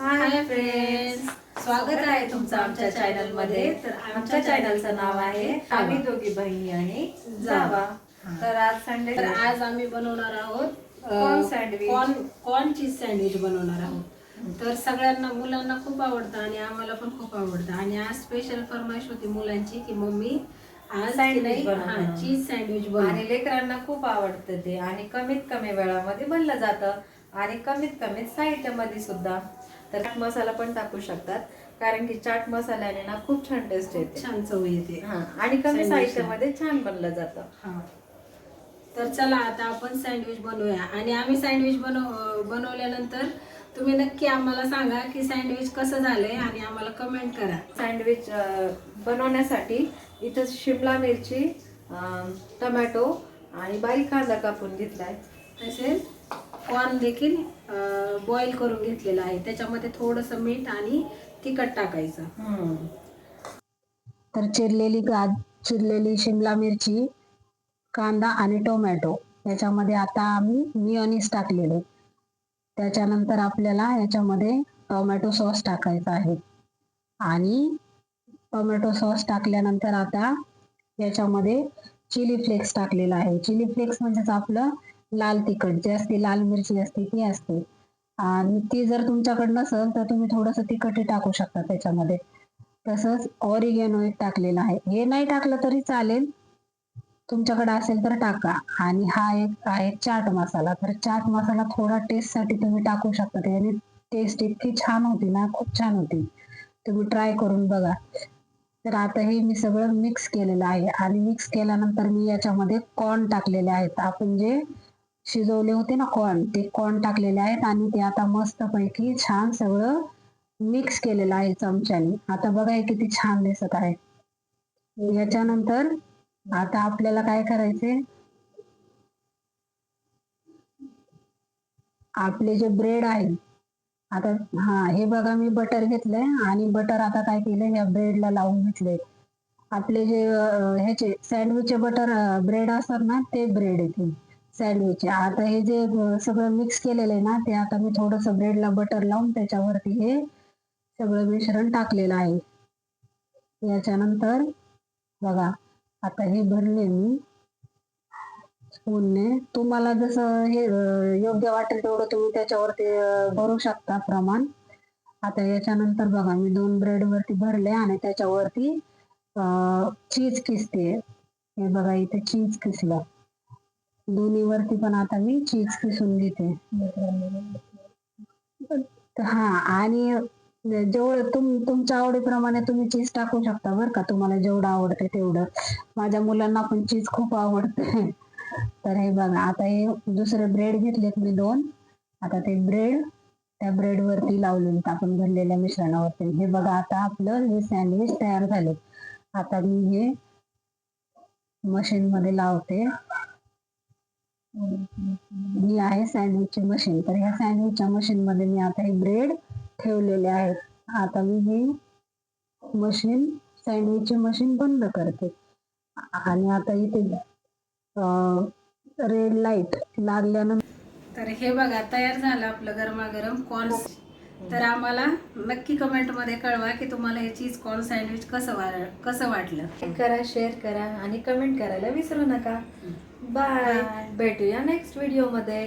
Hi friends स्वागत आहे तुमचं आमच्या चॅनलमध्ये तर आमच्या चॅनलचं नाव आहे आम्ही दोघी बहिणी आणि जावा. तर आज संडे तर आज आम्ही बनवणार आहोत Corn sandwich. Corn corn cheese sandwich बनवणार आहोत. तर सगळ्यांना मुलांना खूप आवडतं आणि आम्हाला पण खूप आवडतं. आणि आज स्पेशल फरमाईश होती मुलांची की मम्मी आज. चीज सँडविच बनव आणि लेकरांना खूप आवडतं ते. आणि कमीत कमी वेळामध्ये बनलं जातं. आणि कमीत कमी साहित्यामध्ये सुद्धा. तर चाट मसाला पण टाकू शकतात. कारण की चाट मसाल्याने ना खूप छान टेस्ट येते. छान चव येते. हा आणि कमी. साहित्यामध्ये छान बनलं जातं. हा. तर चला आता आपण सँडविच बनवूया. आणि आम्ही सँडविच बनव बनवल्यानंतर तुम्ही नक्की आम्हाला सांगा की सँडविच कसं झालंय आणि आम्हाला कमेंट करा. सँडविच बनवण्यासाठी इथं शिमला मिरची टमॅटो आणि बारीक कांदा कापून घेतलाय. तसेच कॉर्न देखील बॉईल करून घेतलेलं आहे. त्याच्यामध्ये थोडंसं मीठ आणि तिखट टाकायचं. तर चिरलेली गाज चिरलेली शिमला मिरची कांदा आणि टोमॅटो. याच्यामध्ये आता आम्ही मिओनिस टाकलेले. त्याच्यानंतर आपल्याला याच्यामध्ये टोमॅटो सॉस टाकायचा आहे. आणि टोमॅटो सॉस टाकल्यानंतर आता याच्यामध्ये चिली फ्लेक्स टाकलेला आहे. चिली फ्लेक्स म्हणजेच आपलं लाल तिखट जे असते लाल मिरची असते ती असते. आणि ती जर तुमच्याकडे नसेल तर तुम्ही थोडंसं तिखटही टाकू शकता त्याच्यामध्ये. तसंच ऑरिगेनो एक टाकलेला आहे. हे नाही टाकलं तरी चालेल. तुमच्याकडे असेल तर टाका. आणि हा एक आहे चाट मसाला. तर चाट मसाला थोडा टेस्टसाठी तुम्ही टाकू शकता. त्याने टेस्ट इतकी छान होती ना खूप छान होती. तुम्ही ट्राय करून बघा. तर आता हे मी सगळं मिक्स केलेलं आहे. आणि मिक्स केल्यानंतर मी याच्यामध्ये कॉर्न टाकलेले आहेत. आपण जे शिजवले होते ना कॉर्न ते कॉर्न टाकलेले आहेत आणि ते आता मस्तपैकी छान सगळं मिक्स केलेलं आहे चमच्याने. आता बघा हे किती छान दिसत आहे. याच्यानंतर आता आपल्याला काय करायचे आपले जे ब्रेड आहे आता हा हे बघा मी बटर घेतलंय आणि बटर आता काय केलंय? या ब्रेडला लावून घेतले आपले जे ह्याचे सँडविचचे बटर ब्रेड असतात ना ते ब्रेड येते सँडविच आता हे जे सगळं मिक्स केलेलं आहे ना ते आता मी थोडस ब्रेडला बटर लावून त्याच्यावरती हे सगळं मिश्रण टाकलेलं आहे. याच्यानंतर बघा आता हे भरले मी. स्पूनने तुम्हाला जसं हे योग्य वाटेल तेवढं तुम्ही त्याच्यावरती भरू शकता प्रमाण. आता याच्यानंतर बघा मी दोन ब्रेड वरती भरले आणि त्याच्यावरती चीज किसते. हे बघा इथे चीज किसलं. दोन्हीवरती पण आता मी चीज किसून घेते. हा आणि जेवढं तुम तुमच्या आवडीप्रमाणे तुम्ही चीज टाकू शकता बरं का. तुम्हाला जेवढं आवडते तेवढं. माझ्या मुलांना पण चीज खूप आवडते. तर हे बघा आता हे दुसरे ब्रेड घेतलेत मी दोन. आता ते ब्रेड त्या ब्रेड वरती लावले आपण भरलेल्या मिश्रणावरती. हे बघा आता आपलं हे सँडविच तयार झाले. आता मी हे मशीन मध्ये लावते. ही आहे सँडविचची मशीन तर ह्या सँडविचच्या मशीन मध्ये मी आता हे ब्रेड ठेवलेले आहेत. आता मी ही मशीन सँडविचची मशीन बंद करते. आणि आता इथे रेड लाइट लागल्यानंतर तर हे बघा तयार झालं आपलं गरमागरम कॉर्न तर आम्हाला नक्की कमेंटमध्ये कळवा की तुम्हाला हे चीज कॉर्न सँडविच कसं वा कसं वाटलं. लाईक करा शेअर करा आणि कमेंट करायला विसरू नका. बाय भेटूया नेक्स्ट व्हिडिओमध्ये.